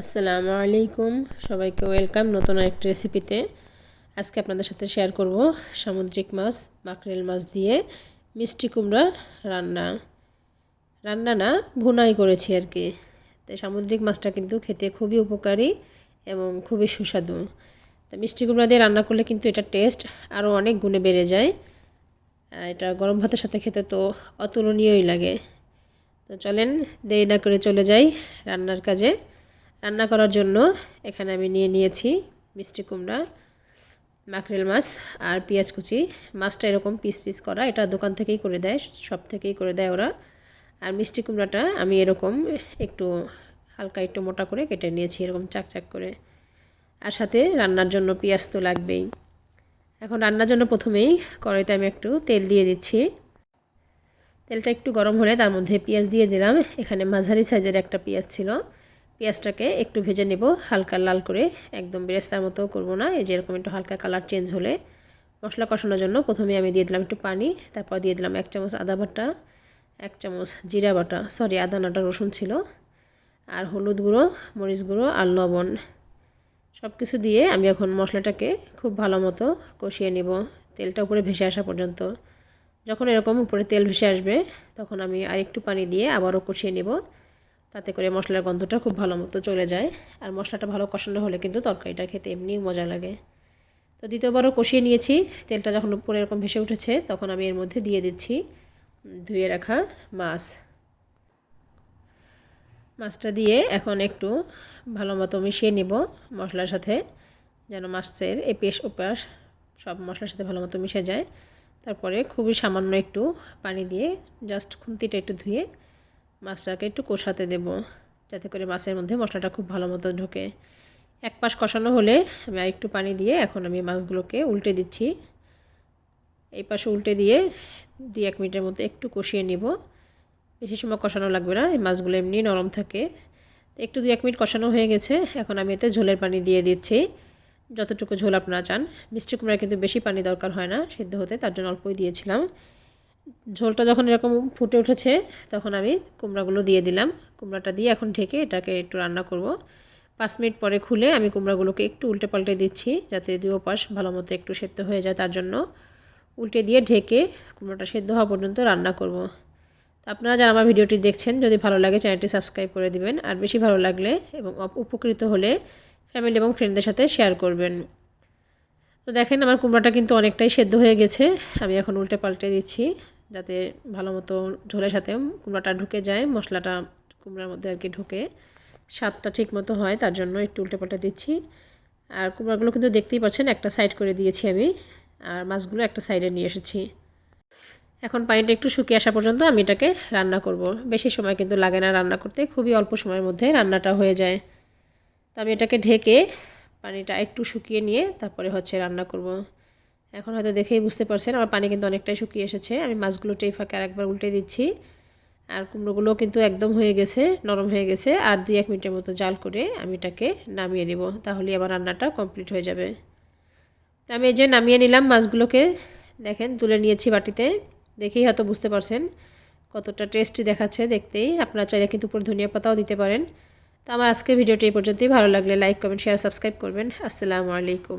আসসালামু আলাইকুম। সবাইকে ওয়েলকাম নতুন একটা রেসিপিতে। আজকে আপনাদের সাথে শেয়ার করব সামুদ্রিক মাছ মাকরেল মাছ দিয়ে মিষ্টি কুমড়া রান্না। রান্না না, ভুনাই করেছি আর কি। তো সামুদ্রিক মাছটা কিন্তু খেতে খুবই উপকারী এবং খুবই সুস্বাদু। তা মিষ্টি কুমড়া দিয়ে রান্না করলে কিন্তু এটা টেস্ট আরও অনেক গুণে বেড়ে যায়। এটা গরম ভাতের সাথে খেতে তো অতুলনীয়ই লাগে। তো চলেন দেরি না করে চলে যাই রান্নার কাজে। রান্না করার জন্য এখানে আমি নিয়ে নিয়েছি মিষ্টি কুমড়া মাকরেল মাছ আর পেঁয়াজ কুচি। মাছটা এরকম পিস পিস করা, এটা দোকান থেকেই করে দেয় সব থেকেই করে দেয় ওরা। আর মিষ্টি কুমড়াটা আমি এরকম একটু হালকা একটু মোটা করে কেটে নিয়েছি, এরকম চাকচাক করে। আর সাথে রান্নার জন্য পেঁয়াজ তো লাগবেই। এখন রান্নার জন্য প্রথমেই কড়াইতে আমি একটু তেল দিয়ে দিচ্ছি। তেলটা একটু গরম হলে তার মধ্যে পেঁয়াজ দিয়ে দিলাম। এখানে মাঝারি সাইজের একটা পেঁয়াজ ছিল। পেঁয়াজটাকে একটু ভেজে নেব, হালকা লাল করে। একদম বেরেস্তার মতো করব না, এই যেরকম একটু হালকা কালার চেঞ্জ হলে। মশলা কষানোর জন্য প্রথমে আমি দিয়ে দিলাম একটু পানি, তারপর দিয়ে দিলাম এক চামচ আদা বাটা, এক চামচ জিরা বাটা সরি আদা নাটা রসুন ছিল। আর হলুদ গুঁড়ো, মরিচ গুঁড়ো আর লবণ। সব কিছু দিয়ে আমি এখন মশলাটাকে খুব ভালো মতো কষিয়ে নেব, তেলটা উপরে ভেসে আসা পর্যন্ত। যখন এরকম উপরে তেল ভেসে আসবে, তখন আমি আরেকটু পানি দিয়ে আবারও কষিয়ে নেব। তাতে করে মশলার গন্ধটা খুব ভালো মতো চলে যায়। আর মশলাটা ভালো কষানো হলে কিন্তু তরকারিটা খেতে এমনি মজা লাগে। তো দ্বিতীয়বারও কষিয়ে নিয়েছি। তেলটা যখন উপরে এরকম ভেসে উঠেছে, তখন আমি এর মধ্যে দিয়ে দিচ্ছি ধুয়ে রাখা মাছ। মাছটা দিয়ে এখন একটু ভালো মতো মিশিয়ে নিব মশলার সাথে, যেন মাছের এপেশ ওপাশ সব মশলার সাথে ভালো মতো মিশে যায়। তারপরে খুবই সামান্য একটু পানি দিয়ে জাস্ট খুন্তিটা একটু ধুয়ে মাছটাকে একটু কষাতে দেব, যাতে করে মাছের মধ্যে মশলাটা খুব ভালো মতো ঢোকে। এক পাশ কষানো হলে আমি আরেকটু পানি দিয়ে এখন আমি মাছগুলোকে উল্টে দিচ্ছি। এই পাশে উল্টে দিয়ে দুই এক মিনিটের মধ্যে একটু কষিয়ে নিব। বেশি সময় কষানো লাগবে না, এই মাছগুলো এমনি নরম থাকে। একটু দু এক মিনিট কষানো হয়ে গেছে, এখন আমি এতে ঝোলের পানি দিয়ে দিচ্ছি। যতটুকু ঝোল আপনারা চান। মিষ্টি কুমড়া কিন্তু বেশি পানি দরকার হয় না, সিদ্ধ হতে তার জন্য অল্পই দিয়েছিলাম। ঝোলটা যখন এরকম ফুটে উঠেছে, তখন আমি কুমড়াগুলো দিয়ে দিলাম। কুমড়াটা দিয়ে এখন ঢেকে এটাকে একটু রান্না করব। পাঁচ মিনিট পরে খুলে আমি কুমড়াগুলোকে একটু উল্টে পাল্টে দিচ্ছি, যাতে দুই পাশ ভালো মতো একটু সেদ্ধ হয়ে যায় তার জন্য। উল্টে দিয়ে ঢেকে কুমড়োটা সেদ্ধ হওয়া পর্যন্ত রান্না করব। আপনারা যারা আমার ভিডিওটি দেখছেন, যদি ভালো লাগে চ্যানেলটি সাবস্ক্রাইব করে দিবেন। আর বেশি ভালো লাগলে এবং উপকৃত হলে ফ্যামিলি এবং ফ্রেন্ডদের সাথে শেয়ার করবেন। তো দেখেন আমার কুমড়াটা কিন্তু অনেকটাই সেদ্ধ হয়ে গেছে, আমি এখন উল্টে পাল্টে দিচ্ছি। যাতে ভালো মতো ঝোলের সাথে কুমড়াটা ঢুকে যায়, মশলাটা কুমড়ার মধ্যে আর কি ঢুকে। স্বাদটা ঠিক মতো হয়, তার জন্য একটু উল্টে পাল্টে দিচ্ছি। আর কুমড়াগুলো কিন্তু দেখতেই পাচ্ছেন, একটা সাইড করে দিয়েছি আমি, আর মাছগুলো একটা সাইডে নিয়ে এসেছি। এখন পানিটা একটু শুকিয়ে আসা পর্যন্ত আমি এটাকে রান্না করব। বেশি সময় কিন্তু লাগে না রান্না করতে, খুবই অল্প সময়ের মধ্যে রান্নাটা হয়ে যায়। তো আমি এটাকে ঢেকে পানিটা একটু শুকিয়ে নিয়ে তারপরে হচ্ছে রান্না করব। এখন হয়তো দেখেই বুঝতে পারছেন, আমার পানি কিন্তু অনেকটাই শুকিয়ে এসেছে। আমি মাছগুলো টেই ফাঁকে আরেকবার উল্টে দিচ্ছি। আর কুমড়োগুলো কিন্তু একদম হয়ে গেছে, নরম হয়ে গেছে। আর দুই এক মিনিটের মতো জাল করে আমি এটাকে নামিয়ে নেব তাহলে আমার রান্নাটা কমপ্লিট হয়ে যাবে। তো আমি এই যে নামিয়ে নিলাম মাছগুলোকে, দেখেন তুলে নিয়েছি বাটিতে। দেখেই হয়তো বুঝতে পারছেন কতটা টেস্টি দেখাচ্ছে দেখতেই। আপনারা চাইলে কিন্তু উপর ধনিয়া পাতাও দিতে পারেন। তো আমার আজকের ভিডিওটি এই পর্যন্তই। ভালো লাগলে লাইক, কমেন্ট, শেয়ার, সাবস্ক্রাইব করবেন। আসসালামু আলাইকুম।